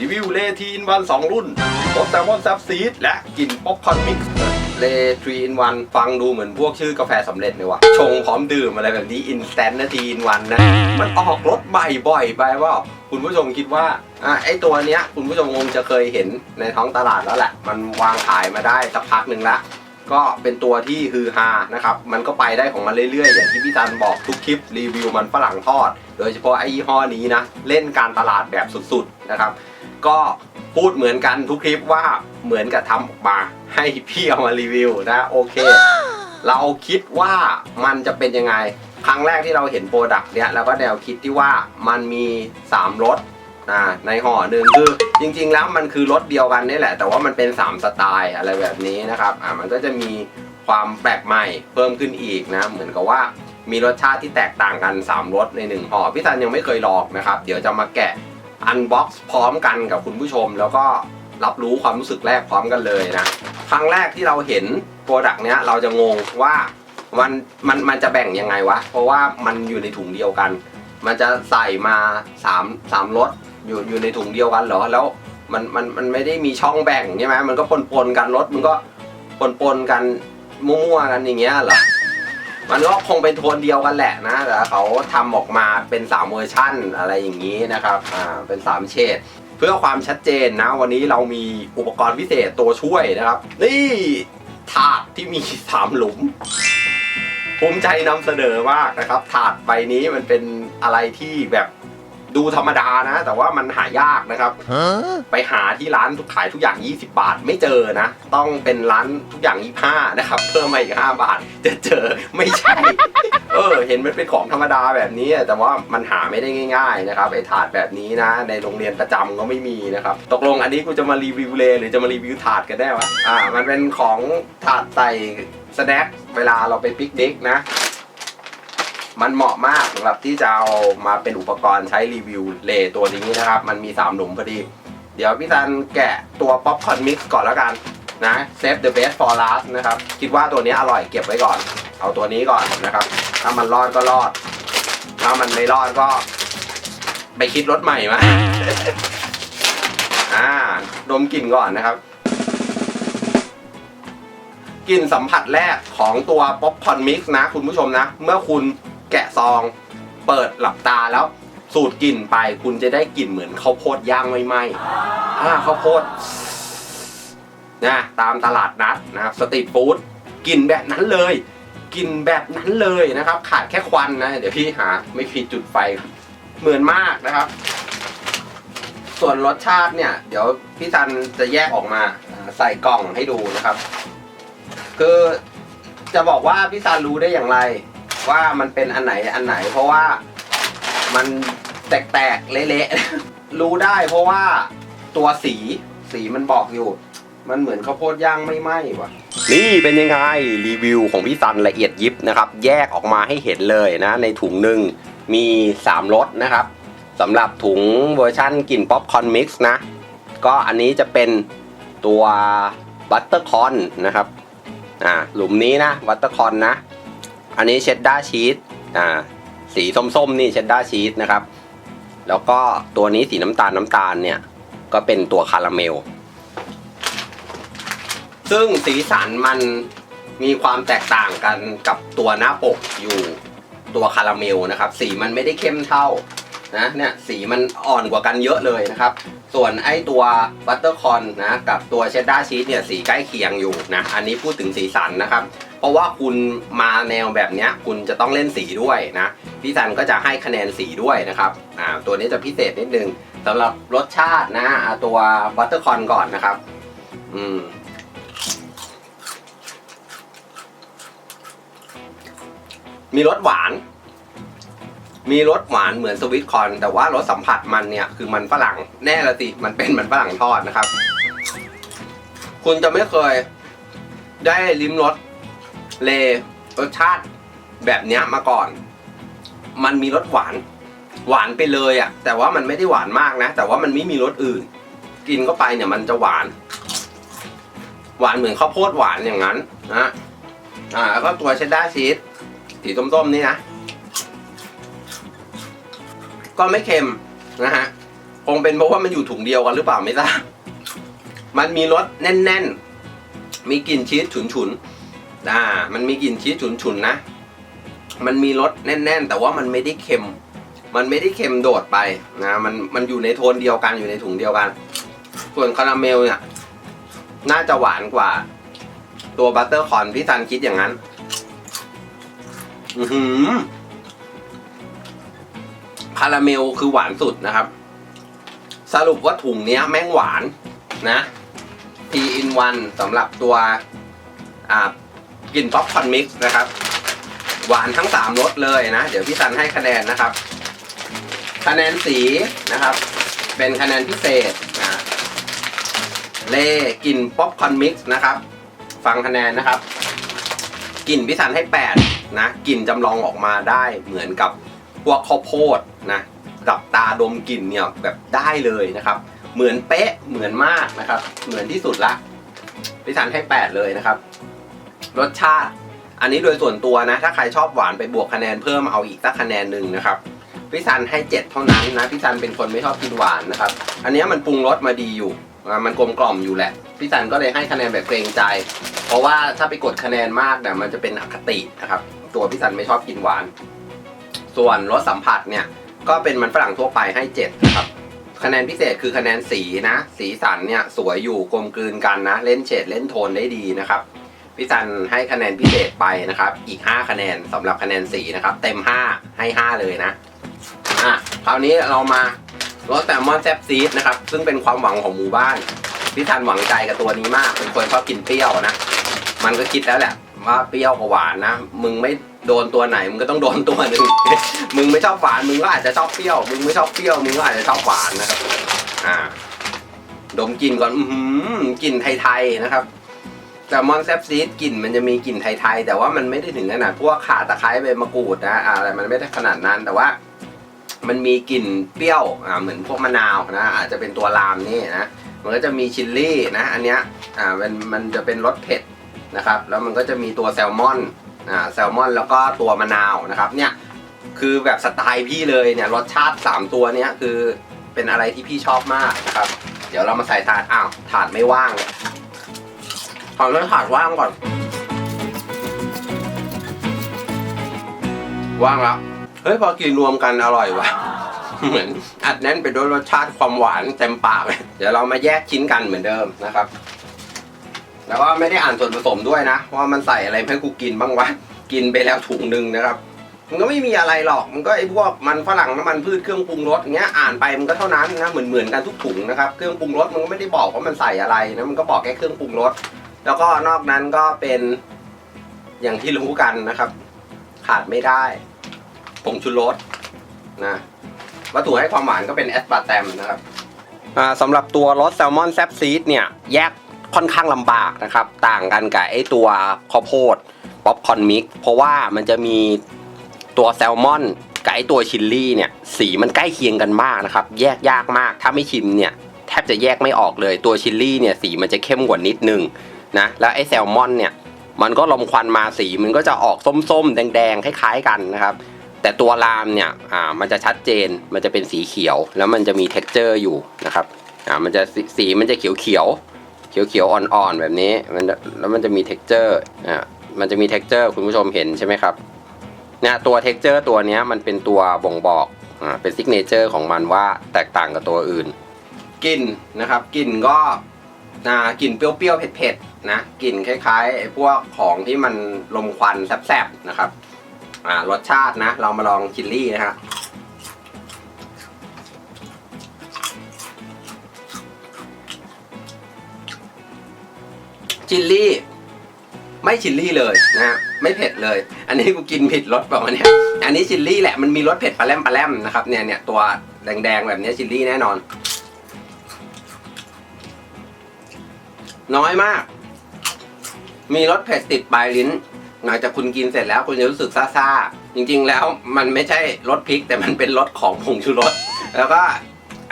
รีวิวเลทีนวันสองรุ่นรสแซลมอนแซบซีดและกลิ่นป๊อปคอร์นมิกซ์เลทรีนวันฟังดูเหมือนพวกชื่อกาแฟสำเร็จเลยว่ะ ชงพร้อมดื่มอะไรแบบนี้อินสแตนต์นาทีนวันนะ มันออกรสใหม่บ่อยไปว่าคุณผู้ชมคิดว่าอะไอตัวเนี้ยคุณผู้ชมคงจะเคยเห็นในท้องตลาดแล้วแหละ มันวางขายมาได้สักพักหนึ่งละ ก็เป็นตัวที่ฮือฮานะครับ มันก็ไปได้ของมันเรื่อยๆ อย่างที่พี่ตันบอกทุกคลิปรีวิวมันฝรั่งทอด โดยเฉพาะไอ้ยี่ห้อนี้นะ เล่นการตลาดแบบสุดๆนะครับ ก็พูดเหมือนกันทุกคลิปว่าเหมือนกับทำออกมาให้พี่เอามารีวิวนะโอเค เราคิดว่ามันจะเป็นยังไง ครั้งแรกที่เราเห็นโปรดักต์เนี้ยเราก็แนวคิดที่ว่ามันมี 3รส นะในห่อหนึ่งคือจริง ๆ แล้วมันคือรสเดียวกันนี่แหละ แต่ว่ามันเป็น 3 สไตล์อะไรแบบนี้นะครับอ่ามันก็จะมีความแปลกใหม่เพิ่มขึ้นอีกนะ เหมือนกับว่ามีรสชาติที่แตกต่างกัน 3รสใน1ห่อพี่ธันยังไม่เคยลองนะครับ เดี๋ยวจะมาแกะอันบ็อกซ์พร้อมกันกับคุณผู้ชม แล้วก็รับรู้ความรู้สึกแรกพร้อมกันเลยนะครั้งแรกที่เราเห็นโปรดักต์เนี้ยเราจะงงว่ามันมันมันจะแบ่งยังไงวะ เพราะว่ามันอยู่ในถุงเดียวกัน มันจะใส่มา3 3รสอยู่อยู่ในถุงเดียวกันเหรอแล้วมันมันมันไม่ได้มีช่องแบ่งใช่ไหมมันก็ปนปนกันรสมันก็ปนปนกันมั่วๆกันอย่างเงี้ยเหรอมันก็คงเป็นโทนเดียวกันแหละนะแต่เขาทำออกมาเป็น3เวอร์ชั่นอะไรอย่างนี้นะครับอ่าเป็น3เฉดเพื่อความชัดเจนนะวันนี้เรามีอุปกรณ์พิเศษตัวช่วยนะครับ นี่ถาดที่มี3หลุมภูมิใจนำเสนอมากนะครับ ถาดใบนี้มันเป็น อะไรที่แบบดูธรรมดานะ แต่ว่ามันหายากนะครับ ไปหาที่ร้านทุกขายทุกอย่าง 20 บาทไม่เจอนะ ต้องเป็นร้านทุกอย่าง 25 นะครับ เพิ่มมาอีก 5 บาท จะเจอไม่ใช่ เออ เห็นมันเป็นของธรรมดาแบบนี้ แต่ว่ามันหาไม่ได้ง่าย ๆ นะครับไอ้ถาดแบบนี้นะ ในโรงเรียนประจำก็ไม่มีนะครับ ตกลงอันนี้กูจะมารีวิวเลยหรือจะมารีวิวถาดกันแน่วะอ่า มันเป็นของถาดใส่สแน็คเวลาเราไปปิกนิกนะ มันเหมาะมากสำหรับที่จะเอามาเป็นอุปกรณ์ใช้รีวิวเลตัวนี้นะครับ มันมี3หลุมพอดี เดี๋ยวพี่ตันแกะตัวป๊อปคอร์นมิกซ์ก่อนแล้วกันนะเซฟ the best for last นะครับ คิดว่าตัวนี้อร่อยเก็บไว้ก่อน เอาตัวนี้ก่อนนะครับ ถ้ามันรอดก็รอด ถ้ามันไม่รอดก็ ไปคิดรถใหม่มาอ่าดมกลิ่นก่อนนะครับกลิ่นสัมผัสแรกของตัวป๊อปคอร์นมิกซ์นะ คุณผู้ชมนะ เมื่อคุณ แกะซอง เปิดหลับตาแล้วสูดกลิ่นไปคุณจะได้กลิ่นเหมือนข้าวโพดย่างไม่ไหม้อ่าข้าวโพดนะตามตลาดนัดนะครับสตรีทฟู้ดกลิ่นแบบนั้นเลยกลิ่นแบบนั้นเลยนะครับ ขาดแค่ควันนะ เดี๋ยวพี่หาไม่ผิดจุดไฟเหมือนมากนะครับ ส่วนรสชาติเนี่ย เดี๋ยวพี่ซันจะแยกออกมาอ่าใส่กล่องให้ดูนะครับ คือจะบอกว่าพี่ซันรู้ได้อย่างไร ว่ามันเป็นอันไหนอันไหน เพราะว่ามันแตกๆเละๆ รู้ได้เพราะว่าตัวสีสีมันบอกอยู่ มันเหมือนข้าวโพดย่างไม่ไหม้ว่ะ นี่เป็นยังไงรีวิวของพี่ซันละเอียดยิบนะครับ แยกออกมาให้เห็นเลยนะ ในถุงหนึ่งมี 3รสนะครับสำหรับถุงเวอร์ชั่นกลิ่นป๊อปคอร์นมิกซ์นะ ก็อันนี้จะเป็นตัวบัตเตอร์คอนนะครับอ่าหลุมนี้นะวัตเตอร์คอนนะ อันนี้เชดดาร์ชีสอ่าสีส้มๆนี่เชดดาร์ชีสนะครับ แล้วก็ตัวนี้สีน้ำตาลน้ำตาลเนี่ย ก็เป็นตัวคาราเมล ซึ่งสีสันมันมีความแตกต่างกันกับตัวหน้าปกอยู่ตัวคาราเมลนะครับ สีมันไม่ได้เข้มเท่านะเนี่ยสีมันอ่อนกว่ากันเยอะเลยนะครับ ส่วนไอ้ตัวบัตเตอร์คอนนะกับตัวเชดดาร์ชีสเนี่ยสีใกล้เคียงอยู่นะอันนี้พูดถึงสีสันนะครับ เพราะว่าคุณมาแนวแบบนี้คุณจะต้องเล่นสีด้วยนะพี่ซันก็จะให้คะแนนสีด้วยนะครับอ่าตัวนี้จะพิเศษนิดนึงสำหรับรสชาตินะเอาตัวบัตเตอร์คอนก่อนนะครับ อืมมีรสหวาน มีรสหวานเหมือนสวิตคอน แต่ว่ารสสัมผัสมันเนี่ยคือมันฝรั่งแน่ละสิมันเป็นมันฝรั่งทอดนะครับ คุณจะไม่เคยได้ลิ้มรส เลรสชาติแบบเนี้ยมาก่อน มันมีรสหวาน หวานไปเลยอะ่ะ แต่ว่ามันไม่ได้หวานมากนะ แต่ว่ามันไม่มีรสอื่น กินเข้าไปเนี่ยมันจะหวาน หวานเหมือนข้าวโพดหวานอย่างนั้นนะอ่าแล้วก็ตัวเชดดาร์ชีสสีส้มๆนี่นะ ก็ไม่เค็มนะฮะ คงเป็นเพราะว่ามันอยู่ถุงเดียวกันหรือเปล่าไม่ทราบ มันมีรสแน่น ๆ มีกลิ่นชีสฉุนๆ อ่า มันมีกลิ่นชีสฉุนๆนะ มันมีรสแน่น ๆ แต่ว่ามันไม่ได้เค็ม มันไม่ได้เค็มโดดไปนะ มันมันอยู่ในโทนเดียวกันอยู่ในถุงเดียวกัน ส่วนคาราเมลเนี่ย น่าจะหวานกว่า ตัวบัตเตอร์คอนพี่ซันคิดอย่างนั้น อือหือคาราเมลคือหวานสุดนะครับ สรุปว่าถุงเนี้ยแม่งหวานนะ T in 1สำหรับตัวอ่า กลิ่นป๊อปคอนมิกซ์นะครับ หวานทั้ง 3รสเลยนะ เดี๋ยวพี่ซันให้คะแนนนะครับ คะแนนสีนะครับ เป็นคะแนนพิเศษนะเล่กลิ่นป๊อปคอนมิกซ์นะครับ ฟังคะแนนนะครับ กลิ่นพี่ซันให้ 8 นะ กลิ่นจำลองออกมาได้เหมือนกับพวกข้าวโพดนะกับตาดมกลิ่นเนี่ยแบบได้เลยนะครับ เหมือนเป๊ะเหมือนมากนะครับ เหมือนที่สุดละพี่ซันให้ 8 เลยนะครับ รสชาติ อันนี้โดยส่วนตัวนะ ถ้าใครชอบหวานไปบวกคะแนนเพิ่มเอาอีกสักคะแนนหนึ่งนะครับพี่ซันให้ 7 เท่านั้นนะพี่ซันเป็นคนไม่ชอบกินหวานนะครับ อันนี้มันปรุงรสมาดีอยู่มันกลมกล่อมอยู่แหละพี่ซันก็เลยให้คะแนนแบบเกรงใจ เพราะว่าถ้าไปกดคะแนนมากเนี่ยมันจะเป็นอคตินะครับตัวพี่ซันไม่ชอบกินหวาน ส่วนรสสัมผัสเนี่ยก็เป็นมันฝรั่งทั่วไปให้7นะครับคะแนนพิเศษคือคะแนนสีนะ สีสันเนี่ยสวยอยู่กลมกลืนกันนะ เล่นเฉดเล่นโทนได้ดีนะครับ พี่ซันให้คะแนนพิเศษไปนะครับ อีก 5 คะแนนสำหรับคะแนนสีนะครับ เต็ม 5 ให้ 5 เลยนะอะคราวนี้เรามารสแซลมอนแซบซีดนะครับ ซึ่งเป็นความหวังของหมู่บ้านพี่ซันหวังใจกับตัวนี้มาก เป็นคนชอบกินเปรี้ยวนะ มันก็คิดแล้วแหละว่าเปรี้ยวกับหวานนะ มึงไม่โดนตัวไหนมึงก็ต้องโดนตัวหนึ่งมึงไม่ชอบหวานมึงก็อาจจะชอบเปรี้ยว มึงไม่ชอบเปรี้ยวมึงก็อาจจะชอบหวานนะครับ อ่า ดมกลิ่นก่อน อือหือกลิ่นไทยๆนะครับ แซลมอนแซบซีดกลิ่นมันจะมีกลิ่นไทยๆ แต่ว่ามันไม่ได้ถึงขนาดพวกข่าตะไคร้ใบมะกรูดนะอะไรมันไม่ได้ขนาดนั้นแต่ว่า มันมีกลิ่นเปรี้ยวอ่าเหมือนพวกมะนาวนะอาจจะเป็นตัวลามนี่นะมันก็จะมีชิลลี่นะอันเนี้ยอ่ามันมันจะเป็นรสเผ็ดนะครับแล้วมันก็จะมีตัวแซลมอนอ่าแซลมอนแล้วก็ตัวมะนาวนะครับเนี่ยคือแบบสไตล์พี่เลยเนี่ยรสชาติ 3 ตัวเนี้ยคือเป็นอะไรที่พี่ชอบมากนะครับเดี๋ยวเรามาใส่ถาดอ้าวถาดไม่ว่างเลย ขอเลือกถาดว่างก่อน ว่างแล้ว เฮ้ย พอกินรวมกันอร่อยว่ะ เหมือนอัดแน่นไปด้วยรสชาติความหวานเต็มปากเลย เดี๋ยวเรามาแยกชิ้นกันเหมือนเดิมนะครับ แล้วก็ไม่ได้อ่านส่วนผสมด้วยนะ ว่ามันใส่อะไรให้กูกินบ้างวะ กินไปแล้วถุงหนึ่งนะครับมันก็ไม่มีอะไรหรอก มันก็ไอ้พวกมันฝรั่งน้ำมันพืชเครื่องปรุงรสอย่างเงี้ยอ่านไปมันก็เท่านั้นนะเหมือนเหมือนกันทุกถุงนะครับ เครื่องปรุงรสมันก็ไม่ได้บอกว่ามันใส่อะไรนะมันก็บอกแค่เครื่องปรุงรส แล้วก็นอกนั้นก็เป็นอย่างที่รู้กันนะครับ ขาดไม่ได้ผงชูรสนะวัตถุให้ความหวานก็เป็นแอสปาร์แตมนะครับอ่าสำหรับตัวรสแซลมอนแซบซีดเนี่ยแยกค่อนข้างลำบากนะครับ ต่างกันกับไอตัวข้าวโพดป๊อปคอนมิกเพราะว่ามันจะมีตัวแซลมอนกับไอตัวชิลลี่เนี่ยสีมันใกล้เคียงกันมากนะครับ แยกยากมากถ้าไม่ชิมเนี่ยแทบจะแยกไม่ออกเลยตัวชิลลี่เนี่ยสีมันจะเข้มกว่านิดนึง นะแล้วไอ้แซลมอนเนี่ยมันก็ลมควันมาสีมันก็จะออกส้มๆ แดงๆคล้ายๆกันนะครับ แต่ตัวรามเนี่ยอ่ามันจะชัดเจนมันจะเป็นสีเขียว แล้วมันจะมี t e x t อร์อยู่นะครับอ่ามันจะสีสีมันจะเขียวเขียวเขียวเขียวๆอ่อนๆแบบนี้มันแล้วมันจะมี t e x t อร์อ่ามันจะมี t e x t อร์คุณผู้ชมเห็นใช่ไหมครับเนี่ยตัว t e x t อร์ตัวเนี้ยมันเป็นตัวบ่งบอกอ่าเป็นซิกเนเจอร์ของมันว่าแตกต่างกับตัวอื่นกลิ่นนะครับกลิ่นก็ อ่ากลิ่นเปรี้ยวๆเผ็ดๆนะกลิ่นคล้ายๆไอ้พวกของที่มันลมควันแซบๆนะครับอ่ารสชาตินะ เรามาลองชิลลี่นะฮะชิลลี่ ไม่ชิลลี่เลยนะฮะไม่เผ็ดเลย อันนี้กูกินผิดรสเปล่าวะเนี่ยอันนี้ชิลลี่แหละมันมีรสเผ็ดปลาแรมปลาแรมนะครับเนี่ยเนี่ยตัวแดงๆแบบนี้ชิลลี่แน่นอน น้อยมาก มีรสเผ็ดติดปลายลิ้น หลังจากคุณกินเสร็จแล้วคุณจะรู้สึกซ่าๆ จริง ๆ แล้วมันไม่ใช่รสพริก แต่มันเป็นรสของผงชูรส แล้วก็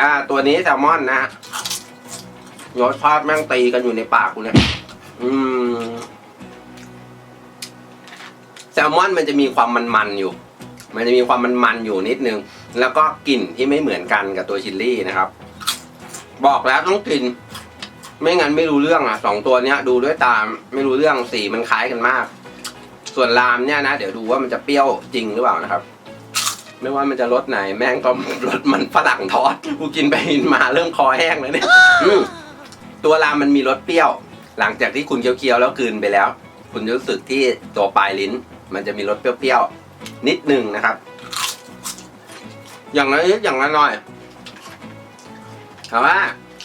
อ่า ตัวนี้แซลมอนนะรสชาติแม่งตีกันอยู่ในปากกูเนี่ย อืม แซลมอนมันจะมีความมันๆอยู่ มันจะมีความมันๆอยู่นิดนึง แล้วก็กลิ่นที่ไม่เหมือนกันกับตัวชิลลี่นะครับ บอกแล้วต้องกิน ไม่งั้นไม่รู้เรื่องอะสองตัวเนี้ย ดูด้วยตามไม่รู้เรื่องสีมันคล้ายกันมาก ส่วนรามเนี่ยนะเดี๋ยวดูว่ามันจะเปรี้ยวจริงหรือเปล่านะครับ ไม่ว่ามันจะรสไหน แม่งก็รสมันฝรั่งทอดกูกินไปกินมาเริ่มคอแห้งแล้วเนี่ยตัวรามมันมีรสเปรี้ยว หลังจากที่คุณเคี้ยวๆแล้วกลืนไปแล้ว คุณรู้สึกที่ตัวปลายลิ้น มันจะมีรสเปรี้ยวๆนิดหนึ่งนะครับ อย่างน้อยนิดอย่างละหน่อยแต่ว่า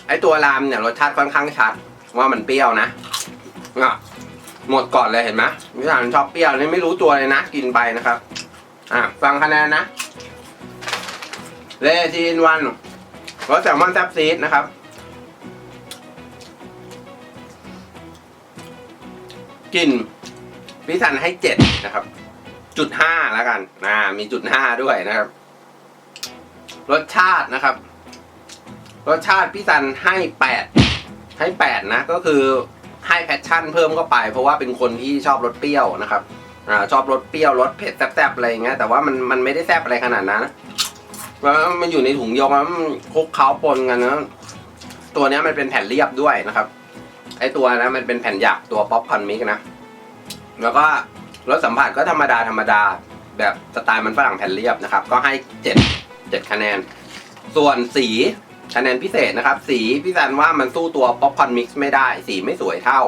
ไอตัวรามเนี่ยรสชาติค่อนข้างชัด ว่ามันเปรี้ยวนะอะหมดก่อนเลยเห็นไหมพี่สานชอบเปรี้ยวนี่ไม่รู้ตัวเลยนะ กินไปนะครับ อะฟังคะแนนนะเลทีนวันรสแซลมอนแซบซีดนะครับกินพี่สันให้เจ็ดนะครับ จุดห้าแล้วกันอ่ามีจุดห้าด้วยนะครับ รสชาตินะครับ รสชาติพี่สันให้แปดให้แปดนะ ก็คือให้แพชชั่นเพิ่มเข้าไป เพราะว่าเป็นคนที่ชอบรสเปรี้ยวนะครับอ่าชอบรสเปรี้ยวรสเผ็ดแซ่บๆอะไรอย่างเงี้ยแต่ว่ามันมันไม่ได้แซ่บอะไรขนาดนั้นแล้วมันอยู่ในถุงยงแล้วมันคลุกเคล้าปนกันนะตัวเนี้ยมันเป็นแผ่นเรียบด้วยนะครับ ไอตัวนะมันเป็นแผ่นหยักตัวป๊อปคอนมิกนะแล้วก็รสสัมผัสก็ธรรมดาธรรมดาแบบสไตล์มันฝรั่งแผ่นเรียบนะครับ ก็ให้เจ็ดเจ็ดคะแนน ส่วนสี คะแนนพิเศษนะครับ สีพี่ซันว่ามันสู้ตัวป๊อปคอนมิกซ์ไม่ได้ สีไม่สวยเท่า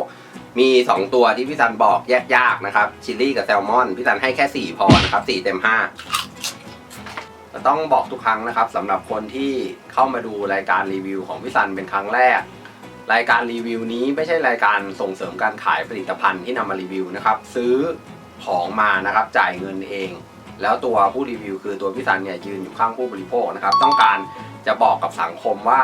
มี 2 ตัวที่พี่ซันบอกแยกยากนะครับชิลลี่กับแซลมอนพี่ซันให้แค่ 4 พอนะครับ4เต็ม5แต่ต้องบอกทุกครั้งนะครับสำหรับคนที่เข้ามาดูรายการรีวิวของพี่ซันเป็นครั้งแรก รายการรีวิวนี้ไม่ใช่รายการส่งเสริมการขายผลิตภัณฑ์ที่นำมารีวิวนะครับซื้อของมานะครับจ่ายเงินเองแล้วตัวผู้รีวิวคือตัวพี่ซันเนี่ยยืนอยู่ข้างผู้บริโภคนะครับ ต้องการ จะบอกกับสังคมว่า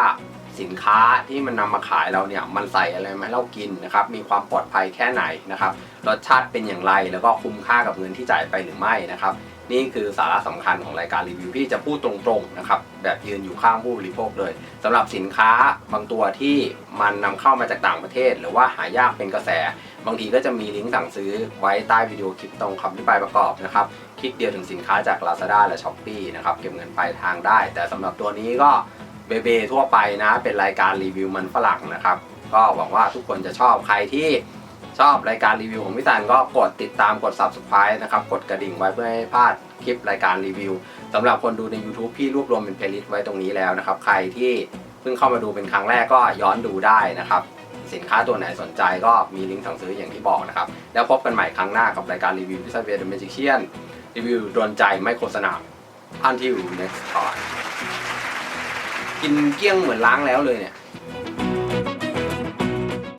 สินค้าที่มันนำมาขายเราเนี่ยมันใส่อะไรมาให้เรากินนะครับมีความปลอดภัยแค่ไหนนะครับรสชาติเป็นอย่างไรแล้วก็คุ้มค่ากับเงินที่จ่ายไปหรือไม่นะครับ นี่คือสาระสำคัญของรายการรีวิวพี่จะพูดตรงๆนะครับแบบยืนอยู่ข้างผู้บริโภคเลยสำหรับสินค้าบางตัวที่มันนำเข้ามาจากต่างประเทศ หรือว่าหายากเป็นกระแส บางทีก็จะมีลิงก์สั่งซื้อไว้ใต้วิดีโอคลิปตรงคำอธิบายประกอบนะครับคลิกเดียวถึงสินค้าจาก Lazada และ s h อ p e e นะครับเก็บเงินปลายทางได้ แต่สำหรับตัวนี้ก็เบเบทั่วไปนะ เป็นรายการรีวิวมันฝรั่งนะครับก็หวังว่าทุกคนจะชอบใครที่ ชอบรายการรีวิวของพี่ตันก็กดติดตามกด subscribe นะครับกดกระดิ่งไว้เพื่อให้พลาดคลิปรายการรีวิวสำหรับคนดูใน YouTube พี่รวบรวมเป็นเพลย์ลิสต์ไว้ตรงนี้แล้วนะครับ ใครที่เพิ่งเข้ามาดูเป็นครั้งแรกก็ย้อนดูได้นะครับ สินค้าตัวไหนสนใจก็มีลิงก์สั่งซื้ออย่างที่บอกนะครับ แล้วพบกันใหม่ครั้งหน้ากับรายการรีวิวพิซซ่าเวียเดอะเมจิเชียนรีวิวโดนใจไม่โฆษณา until next time กินเกี้ยงเหมือนล้างแล้วเลยเนี่ย